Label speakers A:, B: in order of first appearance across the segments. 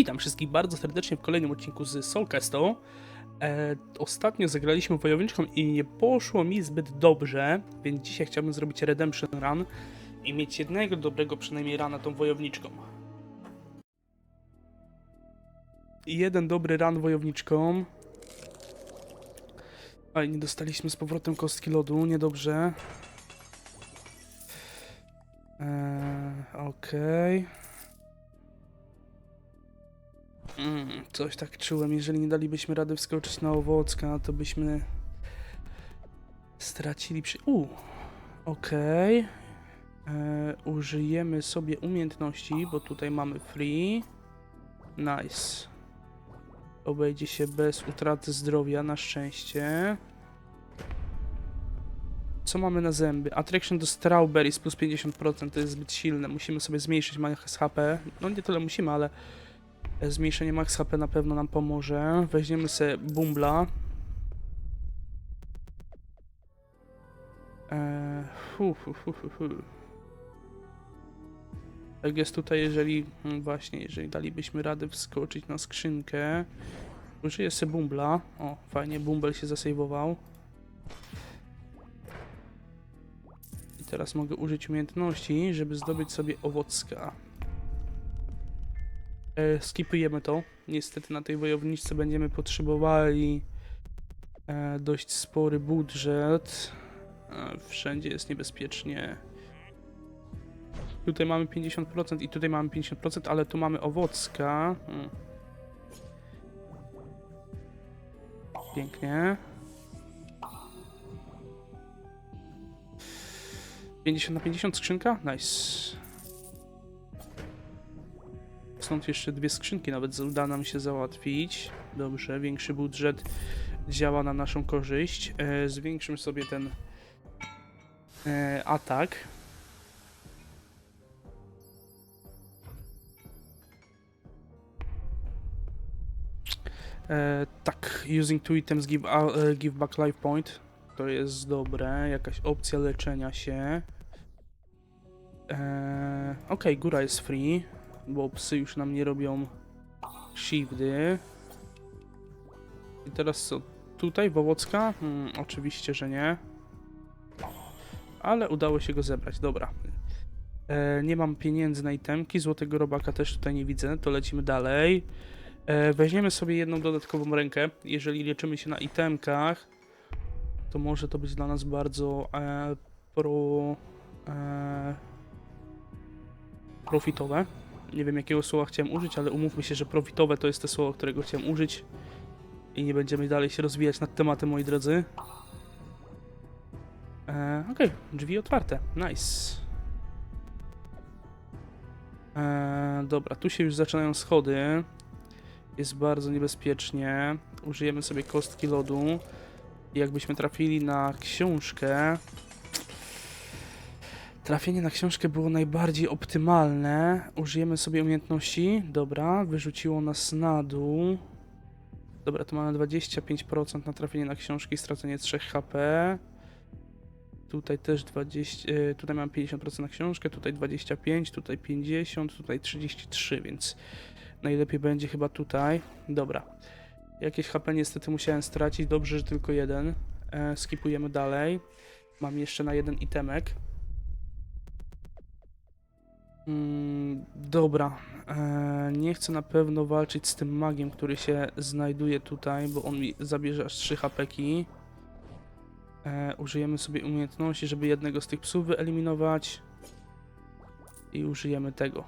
A: Witam wszystkich bardzo serdecznie w kolejnym odcinku z Soulcasto. E, ostatnio zagraliśmy wojowniczką i nie poszło mi zbyt dobrze, więc dzisiaj chciałbym zrobić Redemption Run i mieć jednego dobrego przynajmniej rana tą wojowniczką. Jeden dobry ran wojowniczką. Ale nie dostaliśmy z powrotem kostki lodu, niedobrze. Eee, Okej. Mm, coś tak czułem, jeżeli nie dalibyśmy rady wskoczyć na owocka, to byśmy stracili przy... U, okej. E, Użyjemy sobie umiejętności, bo tutaj mamy free. Nice. Obejdzie się bez utraty zdrowia, na szczęście. Co mamy na zęby? Attraction do Strawberries plus 50%, to jest zbyt silne. Musimy sobie zmniejszyć HP. No nie tyle musimy, ale Zmniejszenie max HP na pewno nam pomoże. Weźmiemy sobie bumbla. Eee. Tak jest tutaj, jeżeli hmm, właśnie, jeżeli dalibyśmy radę wskoczyć na skrzynkę. Użyję sobie bumbla. O, fajnie, bumble się zasejwował. I teraz mogę użyć umiejętności, żeby zdobyć sobie owocka. E, skipujemy to. Niestety na tej wojowniczce będziemy potrzebowali e, dość spory budżet. E, wszędzie jest niebezpiecznie. Tutaj mamy 50% i tutaj mamy 50%, ale tu mamy owocka. Hmm. Pięknie. 50 na 50 skrzynka? Nice. Stąd jeszcze dwie skrzynki nawet uda nam się załatwić. Dobrze, większy budżet działa na naszą korzyść. E, zwiększymy sobie ten e, atak. E, tak, using two items give, uh, give back life point. To jest dobre, jakaś opcja leczenia się. E, ok, góra jest free bo psy już nam nie robią shifty. I teraz co? Tutaj Wołocka? Hmm, oczywiście, że nie. Ale udało się go zebrać, dobra. E, nie mam pieniędzy na itemki, złotego robaka też tutaj nie widzę, to lecimy dalej. E, weźmiemy sobie jedną dodatkową rękę. Jeżeli leczymy się na itemkach, to może to być dla nas bardzo e, pro... E, profitowe nie wiem jakiego słowa chciałem użyć, ale umówmy się, że profitowe to jest to słowo, którego chciałem użyć. I nie będziemy dalej się rozwijać nad tematem, moi drodzy. E, Okej, okay. drzwi otwarte. Nice. E, dobra, tu się już zaczynają schody. Jest bardzo niebezpiecznie. Użyjemy sobie kostki lodu. Jakbyśmy trafili na książkę, Trafienie na książkę było najbardziej optymalne. Użyjemy sobie umiejętności. Dobra, wyrzuciło nas na dół. Dobra, tu mamy 25% na trafienie na książki i stracenie 3 HP. Tutaj też 20, yy, tutaj mam 50% na książkę, tutaj 25, tutaj 50, tutaj 33, więc najlepiej będzie chyba tutaj. Dobra. Jakieś HP niestety musiałem stracić, dobrze, że tylko jeden. E, skipujemy dalej. Mam jeszcze na jeden itemek. Mm, dobra. E, nie chcę na pewno walczyć z tym magiem, który się znajduje tutaj, bo on mi zabierze aż 3 hapeki. E, użyjemy sobie umiejętności, żeby jednego z tych psów wyeliminować. I użyjemy tego.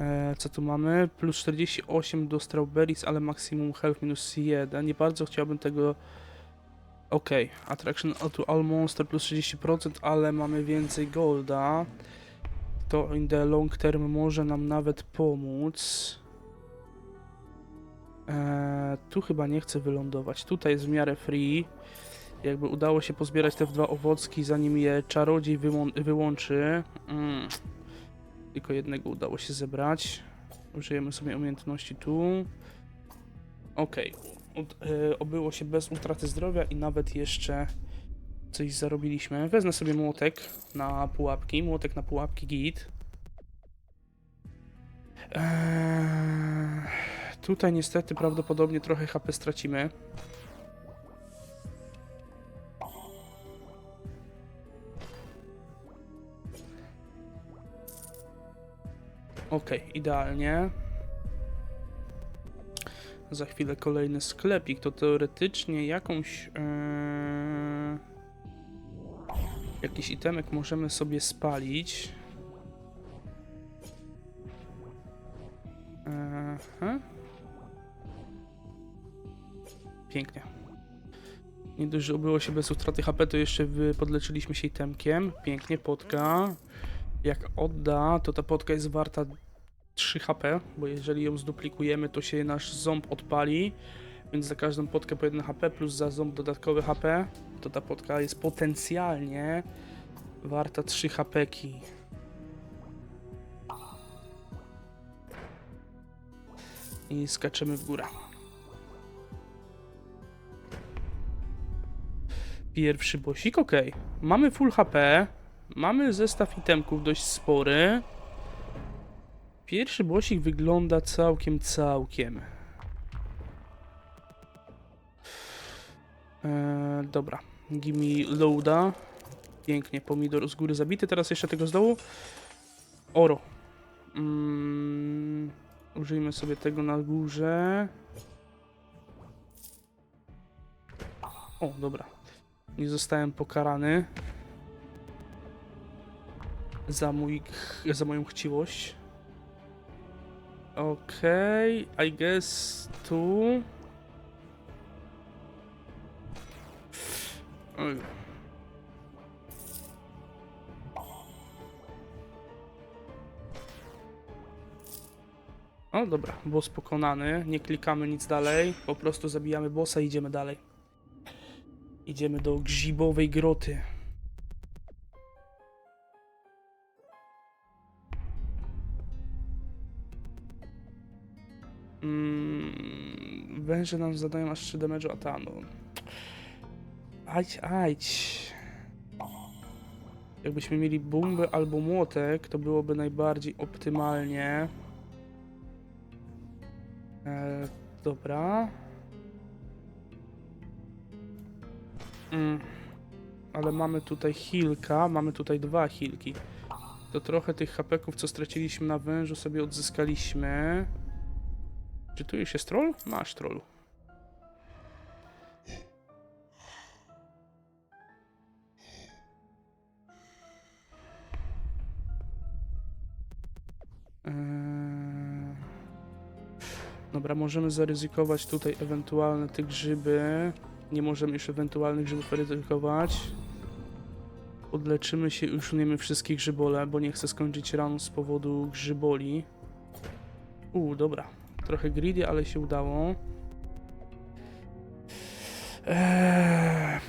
A: E, co tu mamy? Plus 48 do Strawberries, ale maksimum health minus 1. Nie bardzo chciałbym tego Ok, attraction to all monster plus 30%, ale mamy więcej golda. To in the long term może nam nawet pomóc. Eee, tu chyba nie chcę wylądować. Tutaj jest w miarę free. Jakby udało się pozbierać te dwa owocki, zanim je czarodziej wyłączy. Mm. Tylko jednego udało się zebrać. Użyjemy sobie umiejętności tu. Okej. Okay obyło się bez utraty zdrowia i nawet jeszcze coś zarobiliśmy. Wezmę sobie młotek na pułapki, młotek na pułapki git. Eee, tutaj niestety prawdopodobnie trochę HP stracimy. Okej, idealnie. Za chwilę kolejny sklepik. To teoretycznie jakąś. Eee, jakiś itemek możemy sobie spalić. Aha. Pięknie. Nie dość, że się bez utraty HP, to jeszcze podleczyliśmy się itemkiem. Pięknie, potka. Jak odda, to ta potka jest warta 3 HP, bo jeżeli ją zduplikujemy, to się nasz ząb odpali. Więc za każdą potkę po 1 HP, plus za ząb dodatkowe HP, to ta potka jest potencjalnie warta 3 HP-ki. I skaczemy w górę. Pierwszy bosik, ok. Mamy full HP. Mamy zestaw itemków dość spory. Pierwszy bosik wygląda całkiem, całkiem. Eee, dobra. Give me loada. Pięknie, pomidor z góry zabity. Teraz jeszcze tego z dołu. Oro. Mm, użyjmy sobie tego na górze. O, dobra. Nie zostałem pokarany. Za mój, za moją chciwość. Okej, I guess tu. O, dobra, boss pokonany. Nie klikamy nic dalej. Po prostu zabijamy bossa i idziemy dalej. Idziemy do grzybowej groty. Węże nam zadają aż 3 damage'u atanu. Ajdź, ajdź. Jakbyśmy mieli bombę albo młotek, to byłoby najbardziej optymalnie. E, dobra. Mm. Ale mamy tutaj healka, mamy tutaj dwa healki. To trochę tych hapeków, co straciliśmy na wężu, sobie odzyskaliśmy. Czy tu jest troll? Masz trollu. Eee, Dobra, możemy zaryzykować tutaj ewentualne te grzyby. Nie możemy już ewentualnych grzybów ryzykować. Odleczymy się i usuniemy wszystkie grzybole, bo nie chcę skończyć ranu z powodu grzyboli. U, dobra. Trochę greedy, ale się udało. Eee.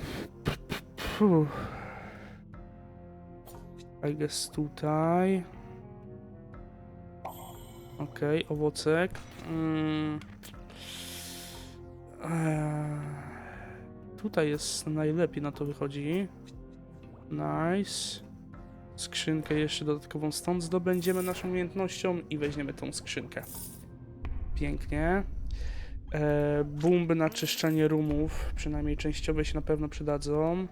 A: I guess tutaj. Okej, owocek. Mm. Eee, tutaj jest najlepiej na to wychodzi. Nice. Skrzynkę jeszcze dodatkową stąd zdobędziemy naszą umiejętnością i weźmiemy tą skrzynkę. Pięknie. E, bomby na czyszczenie rumów, przynajmniej częściowe się na pewno przydadzą.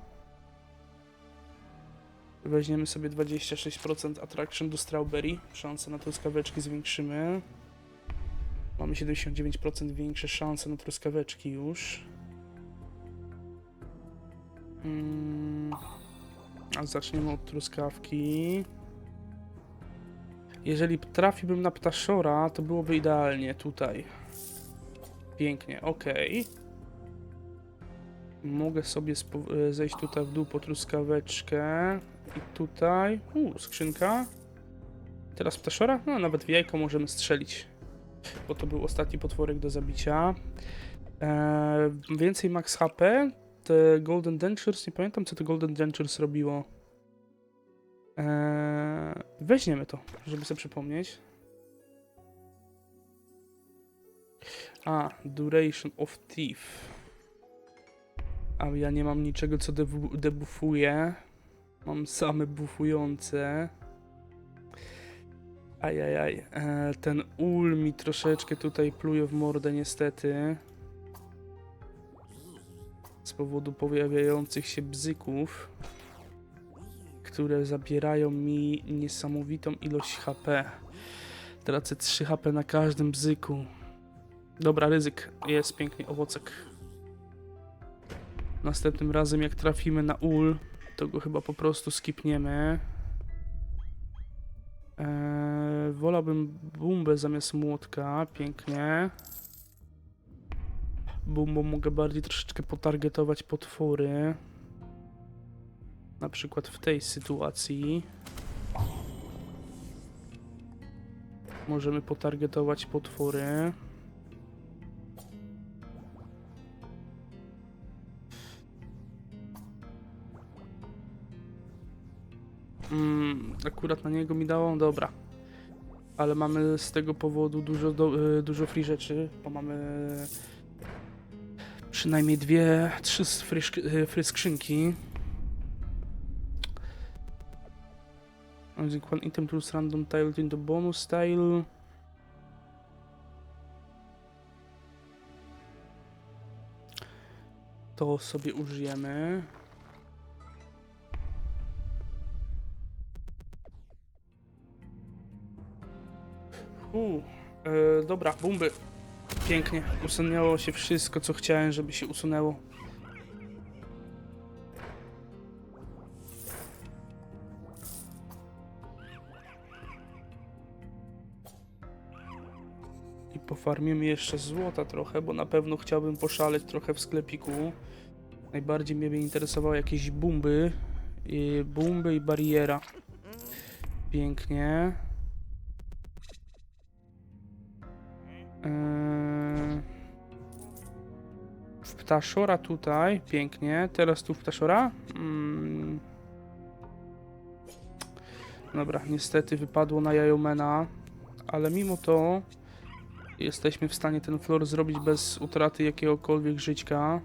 A: Weźmiemy sobie 26% attraction do strawberry. Szanse na truskaweczki zwiększymy. Mamy 79% większe szanse na truskaweczki już. Mm. A zaczniemy od truskawki. Jeżeli trafiłbym na ptaszora, to byłoby idealnie tutaj. Pięknie, ok. Mogę sobie e, zejść tutaj w dół po truskaweczkę. I tutaj. U, skrzynka. Teraz ptaszora? No, nawet w jajko możemy strzelić. Bo to był ostatni potworek do zabicia. Eee, więcej max HP. Te Golden Dentures, nie pamiętam co te Golden Dentures robiło. Eee, weźmiemy to, żeby sobie przypomnieć. A, Duration of Thief. A ja nie mam niczego, co debu- debuffuje. Mam same buffujące. Ajajaj, e, ten ul mi troszeczkę tutaj pluje w mordę niestety. Z powodu pojawiających się bzyków, które zabierają mi niesamowitą ilość HP. Tracę 3 HP na każdym bzyku. Dobra, ryzyk. Jest pięknie, owocek. Następnym razem jak trafimy na ul, to go chyba po prostu skipniemy. Eee, wolałbym bumbę zamiast młotka, pięknie. Bumbą mogę bardziej troszeczkę potargetować potwory. Na przykład w tej sytuacji. Możemy potargetować potwory. Mm, akurat na niego mi dało, dobra. Ale mamy z tego powodu dużo, do, y, dużo free rzeczy, bo mamy przynajmniej dwie, trzy free, szk- y, free skrzynki. Using one item plus random tile into bonus tile. To sobie użyjemy. U, e, dobra, bomby. Pięknie. Usunęło się wszystko, co chciałem, żeby się usunęło. I pofarmimy jeszcze złota trochę, bo na pewno chciałbym poszaleć trochę w sklepiku. Najbardziej mnie by interesowały jakieś bomby. I bomby i bariera. Pięknie. Eee, W ptaszora tutaj, pięknie. Teraz tu w ptaszora. Mm. Dobra, niestety wypadło na Jajomena, ale mimo to jesteśmy w stanie ten floor zrobić bez utraty jakiegokolwiek żyćka.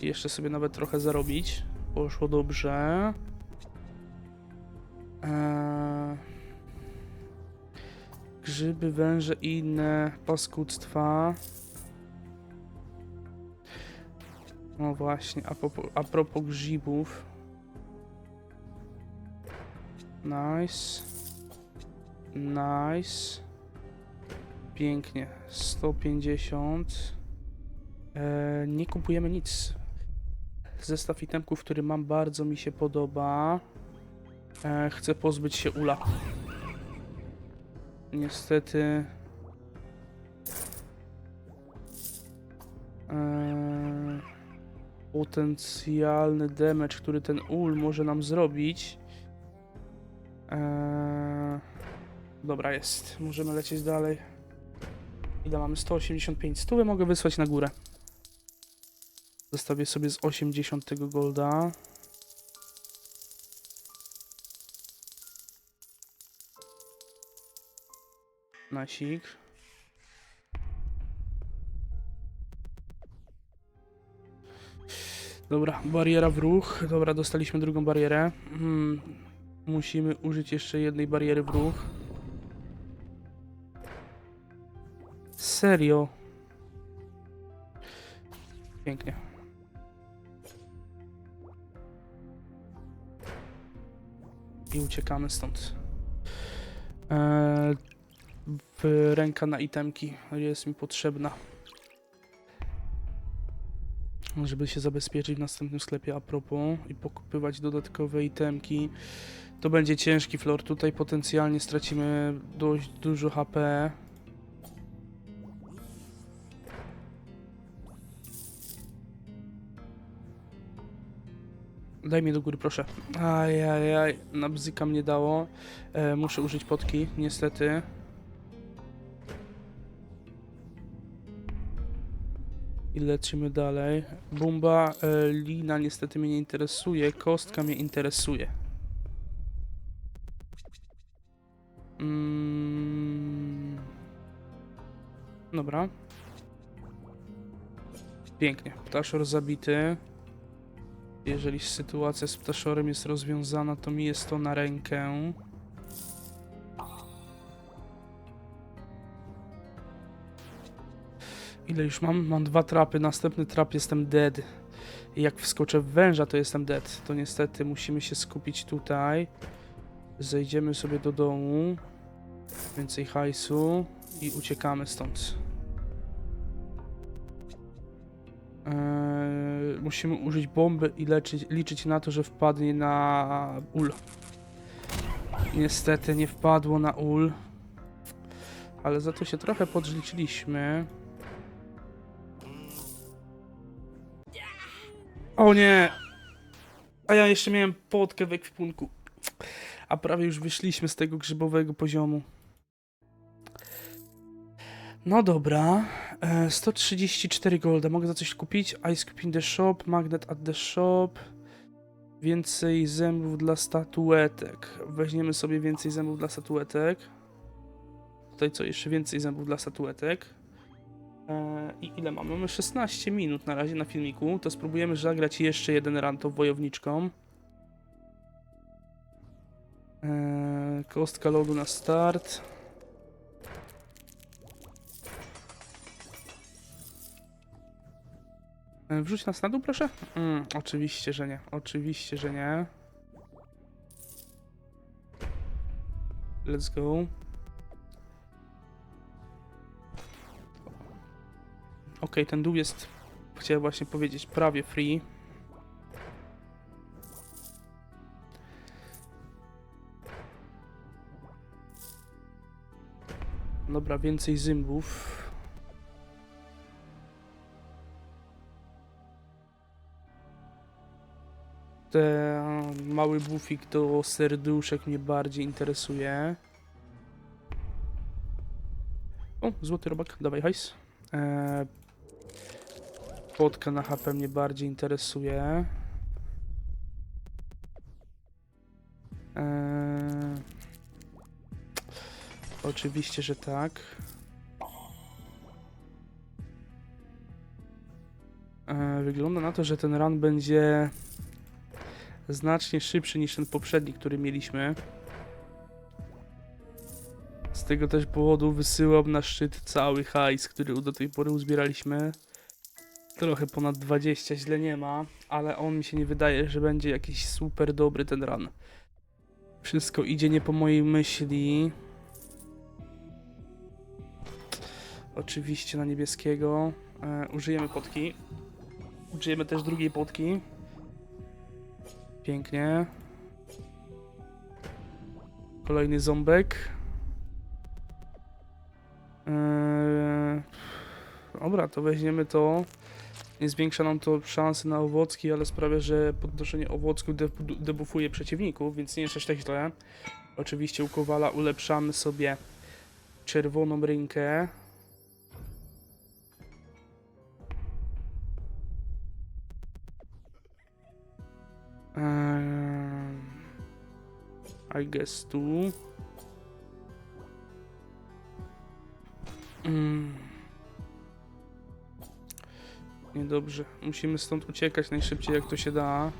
A: Jeszcze sobie nawet trochę zarobić. Poszło dobrze. Eee grzyby, węże i inne paskudztwa. No właśnie, a, a propos grzybów. Nice. Nice. Pięknie. 150. E, nie kupujemy nic. Zestaw itemków, który mam, bardzo mi się podoba. E, chcę pozbyć się ula. Niestety. Eee, potencjalny damage, który ten ul może nam zrobić. Eee, dobra, jest. Możemy lecieć dalej. Ile mamy? 185. Stówę mogę wysłać na górę. Zostawię sobie z 80 tego golda. Nasik. Dobra, bariera w ruch. Dobra, dostaliśmy drugą barierę. Hmm. Musimy użyć jeszcze jednej bariery w ruch. Serio. Pięknie. I uciekamy stąd. Eee, ręka na itemki jest mi potrzebna. Żeby się zabezpieczyć w następnym sklepie a propos i pokupywać dodatkowe itemki. To będzie ciężki floor. Tutaj potencjalnie stracimy dość dużo HP. Daj mi do góry, proszę. Ajajaj, na bzyka mnie dało. E, muszę użyć potki, niestety. I lecimy dalej. Bumba, e, lina niestety mnie nie interesuje, kostka mnie interesuje. Mm. Dobra. Pięknie. Ptaszor zabity. Jeżeli sytuacja z ptaszorem jest rozwiązana, to mi jest to na rękę. Ile już mam? Mam dwa trapy. Następny trap jestem dead. I jak wskoczę w węża, to jestem dead. To niestety musimy się skupić tutaj. Zejdziemy sobie do domu. Więcej hajsu i uciekamy stąd. Eee, musimy użyć bomby i leczyć, liczyć na to, że wpadnie na ul. Niestety nie wpadło na ul. Ale za to się trochę podliczyliśmy. O nie! A ja jeszcze miałem potkę w ekwipunku. A prawie już wyszliśmy z tego grzybowego poziomu. No dobra. E, 134 golda. Mogę za coś kupić? Ice Cube in the shop, magnet at the shop. Więcej zębów dla statuetek. Weźmiemy sobie więcej zębów dla statuetek. Tutaj co? Jeszcze więcej zębów dla statuetek. E, I ile mamy? Mamy 16 minut na razie na filmiku. To spróbujemy zagrać jeszcze jeden run tą wojowniczką. E, kostka lodu na start. Wrzuć nas na dół, proszę? Mm, oczywiście, że nie. Oczywiście, że nie. Let's go. Okej, ten dół jest, chciałem właśnie powiedzieć, prawie free. Dobra, więcej zębów. Ten mały bufik do serduszek mnie bardziej interesuje. O, złoty robak, dawaj hajs. Eee, Potka na HP mnie bardziej interesuje. Eee, oczywiście, że tak. Eee, wygląda na to, że ten run będzie znacznie szybszy niż ten poprzedni, który mieliśmy. Z tego też powodu wysyłam na szczyt cały hajs, który do tej pory uzbieraliśmy. Trochę ponad 20, źle nie ma, ale on mi się nie wydaje, że będzie jakiś super dobry ten run. Wszystko idzie nie po mojej myśli. Oczywiście na niebieskiego. E, użyjemy potki. Użyjemy też drugiej potki. Pięknie. Kolejny ząbek. Eee, dobra, to weźmiemy to. Nie zwiększa nam to szanse na owocki, ale sprawia, że podnoszenie owocków debu- debufuje przeciwników, więc nie jest aż tak źle. Oczywiście u Kowala ulepszamy sobie czerwoną rynkę. Eee, I guess tu. Mm. Niedobrze. Musimy stąd uciekać najszybciej jak to się da.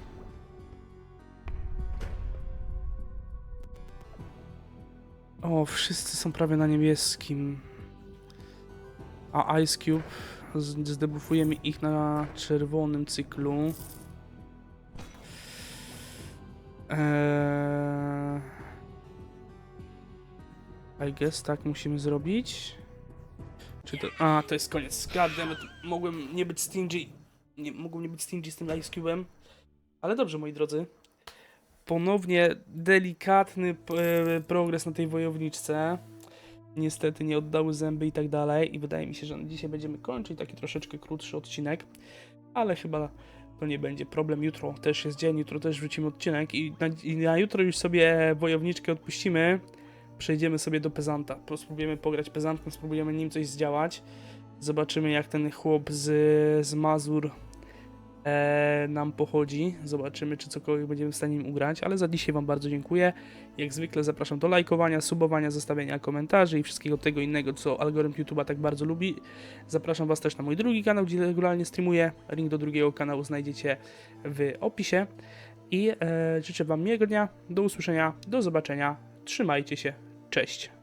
A: O, wszyscy są prawie na niebieskim. A Ice Cube z- zdebufujemy ich na czerwonym cyklu. Eee... I guess tak musimy zrobić. Czy to... A, to jest koniec. Goddammit. Mogłem nie być stingy. Nie, mogłem nie być stingy z tym Ice Cube'em. Ale dobrze, moi drodzy. Ponownie delikatny e, progres na tej wojowniczce. Niestety nie oddały zęby i tak dalej. I wydaje mi się, że dzisiaj będziemy kończyć taki troszeczkę krótszy odcinek. Ale chyba to nie będzie problem. Jutro też jest dzień, jutro też wrzucimy odcinek. I na, i na jutro już sobie wojowniczkę odpuścimy przejdziemy sobie do Pezanta. Spróbujemy pograć Pezantem, spróbujemy nim coś zdziałać. Zobaczymy jak ten chłop z, z Mazur nam pochodzi. Zobaczymy czy cokolwiek będziemy w stanie nim ugrać, ale za dzisiaj Wam bardzo dziękuję. Jak zwykle zapraszam do lajkowania, subowania, zostawiania komentarzy i wszystkiego tego innego, co algorytm YouTube'a tak bardzo lubi. Zapraszam Was też na mój drugi kanał, gdzie regularnie streamuję. Link do drugiego kanału znajdziecie w opisie. I e, życzę Wam miłego dnia, do usłyszenia, do zobaczenia, trzymajcie się, cześć.